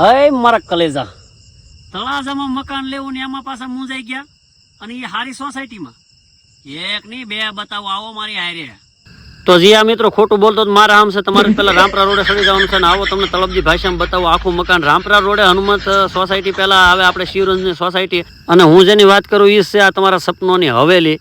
હય મારા કલેજા. તળાજામાં મકાન લેવું ને એમાં પાછા મૂંઝાઈ ગયા? અને એ હારી સોસાયટીમાં? એક નહીં બે બતાવો આવો મારી હારે. તો જી આ મિત્રો ખોટું બોલતો મારા આમ છે તમારે પેલા રામપરા રોડે સડી જવાનું છે ને આવો તમને તળપદી ભાષામાં બતાવો. આખું મકાન રામપરા રોડે હનુમંત સોસાયટી પહેલા આવે આપણે શિવરંજની સોસાયટી. અને હું જેની વાત કરું એ છે આ તમારા સપનોની હવેલી.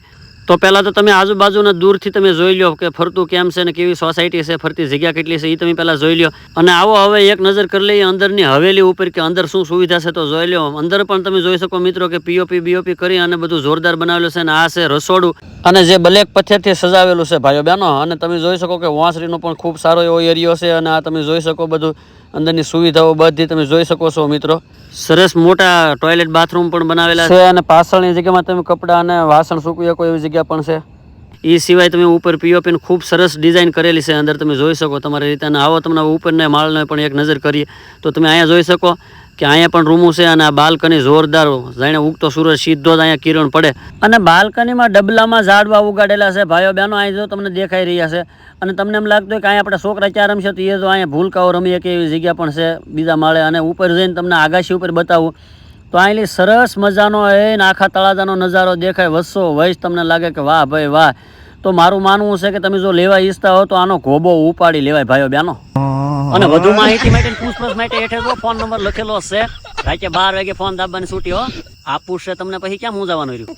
તો પહેલાં તો તમે આજુબાજુના દૂરથી તમે જોઈ લો કે ફરતું કેમ છે ને કેવી સોસાયટી છે, ફરતી જગ્યા કેટલી છે એ તમે પહેલાં જોઈ લો અને આવો હવે એક નજર કરી લઈએ અંદરની હવેલી ઉપર કે અંદર શું સુવિધા છે તો જોઈ લો અંદર પણ તમે જોઈ શકો મિત્રો કે પીઓપી બીઓપી કરી અને બધું જોરદાર બનાવેલું છે અને આ છે રસોડું. અને જે બ્લેક પથ્થરથી સજાવેલું છે ભાઈઓ બહેનો, અને તમે જોઈ શકો કે વાંસરીનો પણ ખૂબ સારો એવો એરિયો છે અને આ તમે જોઈ શકો બધું. અંદરની સુવિધાઓ બધી તમે જોઈ શકો છો મિત્રો. સરસ મોટા ટોયલેટ બાથરૂમ પણ બનાવેલા છે અને પાછળની જગ્યામાં તમે કપડાં અને વાસણ સૂકવી શકો એવી જગ્યા પણ છે. એ સિવાય તમે ઉપર પીઓપીને ખૂબ સરસ ડિઝાઇન કરેલી છે અંદર તમે જોઈ શકો તમારી રીતે અને આવો તમને ઉપરના માળને પણ એક નજર કરીએ તો તમે અહીંયા જોઈ શકો. કે અહીંયા પણ રૂમો છે અને આ બાલ્કની જોરદાર જાણે ઉગતો સૂરજ સીધો જ અહીંયા કિરણ પડે. અને બાલ્કનીમાં ડબલામાં ઝાડવા ઉગાડેલા છે. ભાઈઓ, બહેનો, અહીં જો તમને દેખાઈ રહ્યા છે અને તમને એમ લાગતું હોય કે અહીંયા આપણે છોકરા ચાર રમશે, તો એ તો અહીંયા ભૂલકાઓ રમીએ કે એવી જગ્યા પણ છે બીજા માળે અને ઉપર જઈને તમને આગાશી ઉપર બતાવું. તો અહીંલી સરસ મજાનો એ આખા તળાજાનો નજારો દેખાય. વસ્સો વયસ તમને લાગે કે વાહ ભાઈ વાહ. તો મારું માનવું છે કે તમે જો લેવા ઈચ્છતા હો તો આનો ઘોબો ઉપાડી લેવાય, ભાઈઓ, બહેનો. અને વધુ માહિતી માટે પૂછપરછ માટે હેઠળ ફોન નંબર લખેલો હશે. રાતે બાર વાગે ફોન દાબવાની છૂટ્યો. હો પૂછશે તમને પછી ક્યાં હું જવાનું રહ્યું?